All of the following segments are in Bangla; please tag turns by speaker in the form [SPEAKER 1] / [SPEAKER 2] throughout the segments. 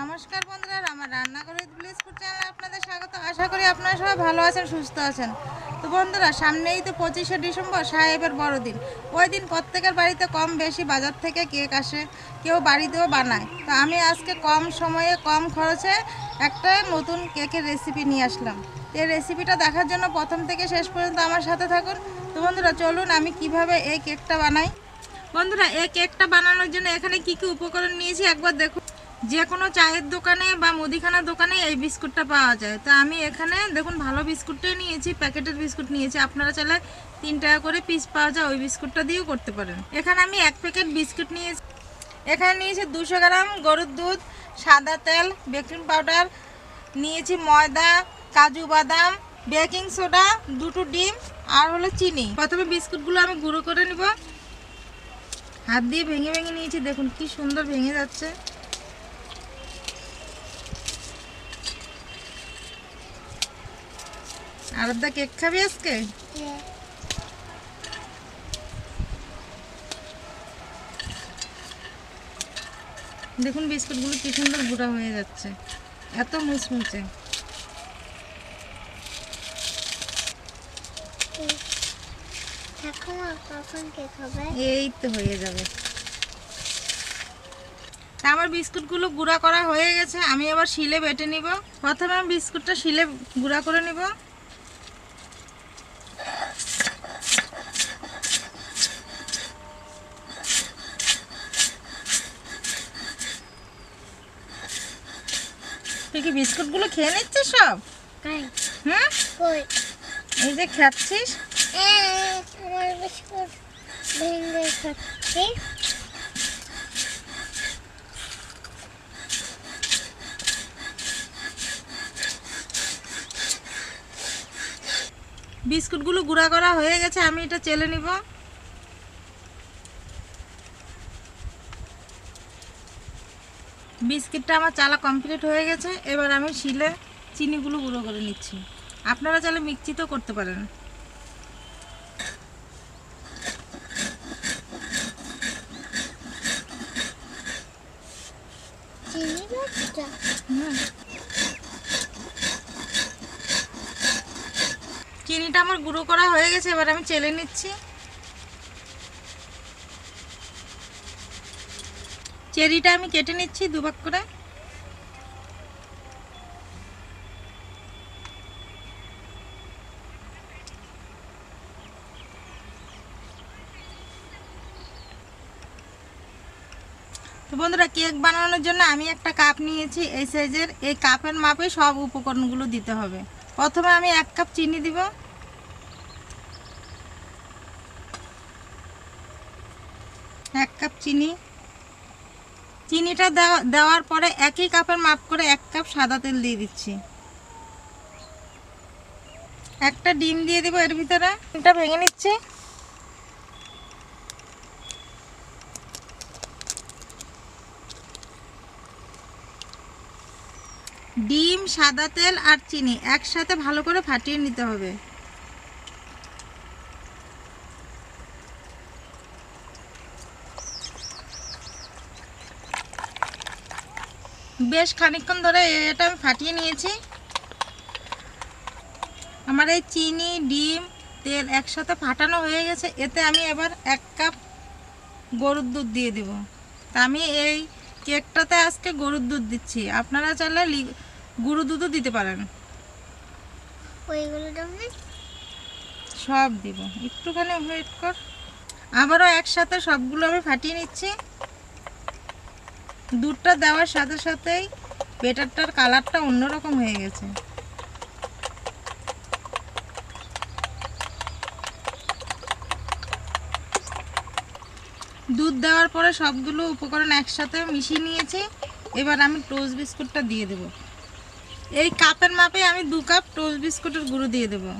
[SPEAKER 1] নমস্কার বন্ধুরা, আমার রান্নাঘরে প্লিজ ফুড চ্যানেলে আপনাদের স্বাগত। আশা করি আপনারা সবাই ভালো আছেন, সুস্থ আছেন। তো বন্ধুরা, সামনেই তো পঁচিশে ডিসেম্বর সাহেবের বড়দিন। ওই দিন প্রত্যেকের বাড়িতে কম বেশি বাজার থেকে কেক আসে, কেউ বাড়িতেও বানায়। তো আমি আজকে কম সময়ে, কম খরচে একটা নতুন কেকের রেসিপি নিয়ে আসলাম। এই রেসিপিটা দেখার জন্য প্রথম থেকে শেষ পর্যন্ত আমার সাথে থাকুন। তো বন্ধুরা, চলুন আমি কীভাবে এই কেকটা বানাই। বন্ধুরা, এই কেকটা বানানোর জন্য এখানে কি কি উপকরণ নিয়েছি একবার দেখুন। যে কোনো চায়ের দোকানে বা মুদিখানার দোকানে এই বিস্কুটটা পাওয়া যায়। তো আমি এখানে দেখুন ভালো বিস্কুটটাই নিয়েছি, প্যাকেটের বিস্কুট নিয়েছি। আপনারা চাইলে তিন টাকা করে পিস পাওয়া যায়, ওই বিস্কুটটা দিয়েও করতে পারেন। এখানে আমি এক প্যাকেট বিস্কুট নিয়েছি। এখানে নিয়েছি দুশো গ্রাম গরুর দুধ, সাদা তেল, বেকিং পাউডার, নিয়েছি ময়দা, কাজু বাদাম, বেকিং সোডা, দুটো ডিম আর হলো চিনি। প্রথমে বিস্কুটগুলো আমি গুঁড়ো করে নিব। হাত দিয়ে ভেঙে ভেঙে নিয়েছি, দেখুন কি সুন্দর ভেঙে যাচ্ছে। আর দা কেক খাবি আজকে? দেখুন বিস্কুটগুলো কি সুন্দর গুঁড়া হয়ে যাচ্ছে। এত মুচমুচে। এই তো হয়ে যাবে। আমার বিস্কুটগুলো গুঁড়া করা হয়ে গেছে আমি এবার শিলে বেটে নিব। প্রথমে আমি বিস্কুটটা শিলে গুঁড়া করে নিব। তুই কি বিস্কুটগুলো খেয়ে নিচ্ছিস সব? হুম? এই যে খাচ্ছিস?
[SPEAKER 2] আমার বিস্কুট ভেঙে খাচ্ছি।
[SPEAKER 1] বিস্কুটগুলো গুঁড়া করা হয়ে গেছে আমি এটা চেলে নিব। বিস্কিটটা আমার চালা কমপ্লিট হয়ে গেছে, এবার আমি শিলে চিনিগুলো গুঁড়ো করে নিচ্ছি। আপনারা চাইলে মিক্সিতেও করতে পারেন। চিনিটা আমার গুঁড়ো করা হয়ে গেছে, এবার আমি চেলে নিচ্ছি। চেরিটা আমি কেটে নিচ্ছি দুভাগ করে। তো বন্ধুরা, কেক বানানোর জন্য আমি একটা কাপ নিয়েছি, এই সাইজের। এই কাপের মাপে সব উপকরণগুলো দিতে হবে। প্রথমে আমি এক কাপ চিনি দিব। এক কাপ চিনি। চিনিটা দেওয়া- দেওয়ার পরে একই কাপের মাপ করে এক কাপ সাদা তেল দিয়ে দিচ্ছি। একটা ডিম দিয়ে দিব এর ভিতরে। ডিমটা ভেঙে নিচ্ছি। ডিম, সাদা তেল আর চিনি একসাথে ভালো করে ফাটিয়ে নিতে হবে। বেশ খানিকক্ষণ ধরে এটা আমি ফাটিয়ে নিয়েছি। আমার এই চিনি ডিম তেল একসাথে ফাটানো হয়ে গেছে। এতে আমি এবার এক কাপ গরুর দুধ দিয়ে দেব। তা আমি এই কেকটাতে আজকে গরুর দুধ দিচ্ছি। আপনারা চাইলে গুঁড়ো দুধও দিতে পারেন। সব দিব। একটুখানি ওয়েট কর। আবারও একসাথে সবগুলো আমি ফাটিয়ে নিচ্ছি। দুধটা দেওয়ার সাথে সাথেই বেটারটার কালারটা অন্যরকম হয়ে গেছে। দুধ দেওয়ার পরে সবগুলো উপকরণ একসাথে মিশিয়ে নিয়েছি। এবার আমি টোস্ট বিস্কুটটা দিয়ে দেব। এই কাপের মাপে আমি দু কাপ টোস্ট বিস্কুটের গুঁড়ো দিয়ে দেবো।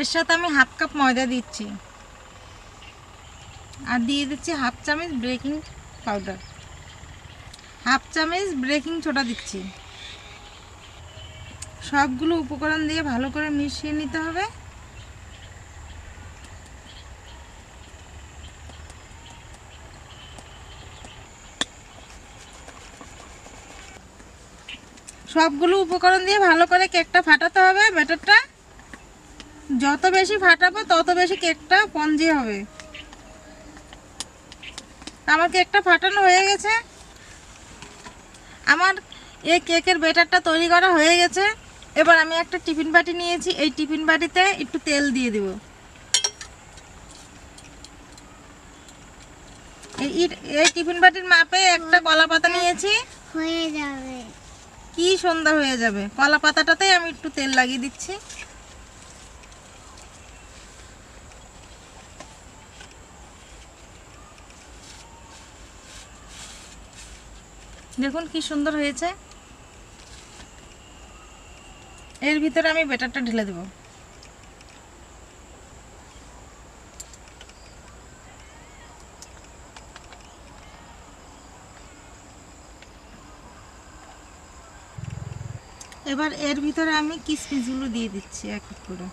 [SPEAKER 1] এর সাথে আমি হাফ কাপ ময়দা দিচ্ছি। আর দিয়ে দিচ্ছি হাফ চামচ বেকিং পাউডার। হাফ চামচ বেকিং সোডা দিচ্ছি। সবগুলো উপকরণ দিয়ে ভালো করে মিশিয়ে নিতে হবে। সবগুলো উপকরণ দিয়ে ভালো করে কেকটা ফাটাতে হবে ব্যাটারটা। যত বেশি ফাটাবো তত বেশি কেকটা পঞ্জি হবে। আমার কেকটা ফাটানো হয়ে গেছে। আমার এই কেকের বেটারটা তৈরি করা হয়ে গেছে। এবার আমি একটা টিফিন বাটি নিয়েছি। এই টিফিন বাটিতে একটু তেল দিয়ে দিব। এই এই টিফিন বাটির মাপে একটা কলা পাতা নিয়েছি।
[SPEAKER 2] হয়ে যাবে।
[SPEAKER 1] কি সন্ধ্যা হয়ে যাবে? কলা পাতাটাতেই আমি একটু তেল লাগিয়ে দিচ্ছি। দেখুন কি সুন্দর হয়েছে। এর ভিতরে আমি ব্যাটারটা ঢেলে দেবো। এবার এর ভিতরে আমি কিসমিসগুলো দিয়ে দিচ্ছি এক এক করে।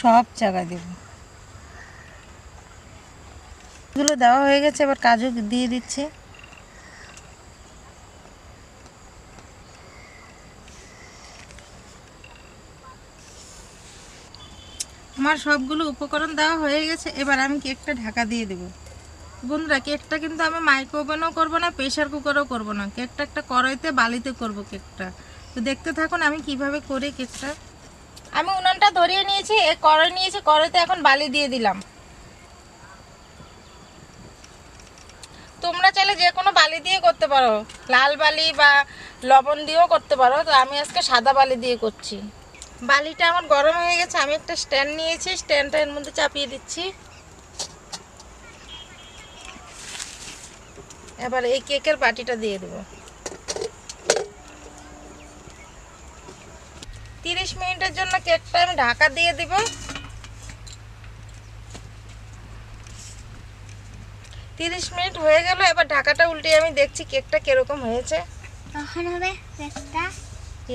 [SPEAKER 1] সব জায়গায় দেব। এগুলো দেওয়া হয়ে গেছে, এবার কাজু দিয়ে দিচ্ছি। আমার সবগুলো উপকরণ দেওয়া হয়ে গেছে, এবার আমি কেকটা ঢাকা দিয়ে দেব। বন্ধুরা, কেকটা কিন্তু আমি মাইক্রো ওভেনও করব না প্রেশার কুকারও করব না। কেকটা একটা কড়াইতে, বালিতে করব কেকটা। তো দেখতে থাকুন আমি কীভাবে করি কেকটা আমি উনানটা ধরিয়ে নিয়েছি, এ কড়াই নিয়েছি কড়াইতে এখন বালি দিয়ে দিলাম। তোমরা চাইলে যে কোনো বালি দিয়ে করতে পারো। লাল বালি বা লবণ দিয়েও করতে পারো, তো আমি আজকে সাদা বালি দিয়ে করছি। বালিটা আমার গরম হয়ে গেছে, আমি একটা স্ট্যান্ড নিয়েছি, স্ট্যান্ডটা এর মধ্যে চাপিয়ে দিচ্ছি। এবার এই কেকের বাটিটা দিয়ে দেবো। তিরিশ মিনিটের জন্য কেকটা আমি ঢাকা দিয়ে দিব। তিরিশ মিনিট হয়ে গেল এবার ঢাকাটা উল্টে আমি দেখছি কেকটা কীরকম হয়েছে।
[SPEAKER 2] কখন হবে কেকটা।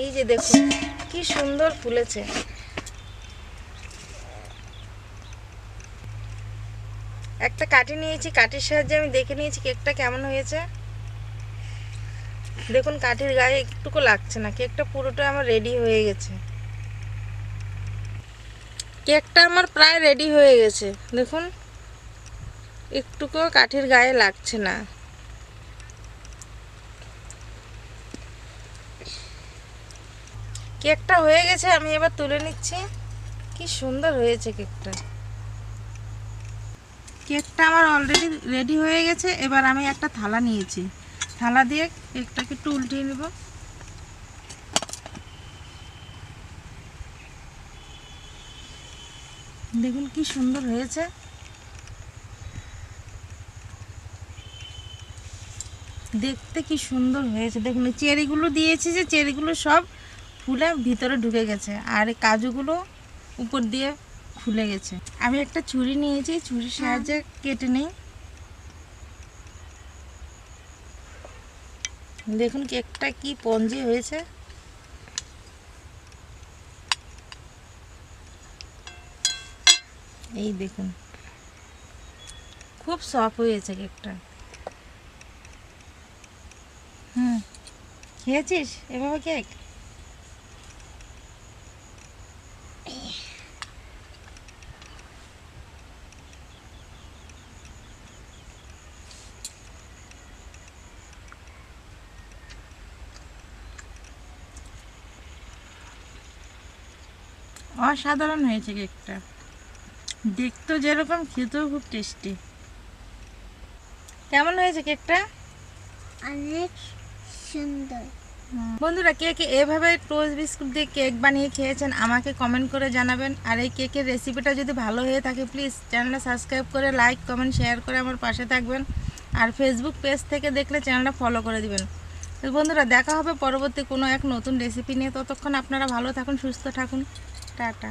[SPEAKER 1] এই যে দেখুন কি সুন্দর ফুলেছে। একটা কাঠি নিয়েছি কাঠির সাহায্যে আমি দেখে নিয়েছি কেকটা কেমন হয়েছে। দেখুন, কাঠির গায়ে একটুকু লাগছে না। কেকটা পুরোটা আমার রেডি হয়ে গেছে। কেকটা আমার প্রায় রেডি হয়ে গেছে। দেখুন, একটুকুও কাঠির গায়ে লাগছে না। কেকটা হয়ে গেছে, আমি এবার তুলে নিচ্ছি। কি সুন্দর হয়েছে কেকটা। কেকটা আমার অলরেডি রেডি হয়ে গেছে, এবার আমি একটা থালা নিয়েছি। থালা দিয়ে কেকটাকে একটু উল্টিয়ে নেব। দেখুন কি সুন্দর হয়েছে। দেখতে কি সুন্দর হয়েছে। দেখুন চেরিগুলো দিয়েছি যে চেরিগুলো সব ফুলে ভিতরে ঢুকে গেছে আর কাজুগুলো উপর দিয়ে খুলে গেছে। আমি একটা ছুরি নিয়েছি ছুরির সাহায্যে কেটে নেই। দেখুন কেকটা কি পঞ্জি হয়েছে। এই দেখুন। খুব সফট হয়েছে কেকটা। হুম। খেয়েছিস এভাবে কেক? অসাধারণ হয়েছে কেকটা। দেখতেও যেরকম খেতেও খুব টেস্টি কেমন হয়েছে কেকটা?
[SPEAKER 2] অনেক সুন্দর।
[SPEAKER 1] বন্ধুরা কে কে এভাবে টোস্ট বিস্কুট দিয়ে কেক বানিয়ে খেয়েছেন আমাকে কমেন্ট করে জানাবেন। আর এই কেকের রেসিপিটা যদি ভালো হয়ে থাকে প্লিজ চ্যানেলটা সাবস্ক্রাইব করে লাইক কমেন্ট শেয়ার করে আমার পাশে থাকবেন। আর ফেসবুক পেজ থেকে দেখলে চ্যানেলটা ফলো করে দিবেন। তো বন্ধুরা দেখা হবে পরবর্তী কোনো এক নতুন রেসিপি নিয়ে। ততক্ষণ আপনারা ভালো থাকুন সুস্থ থাকুন। টাটা।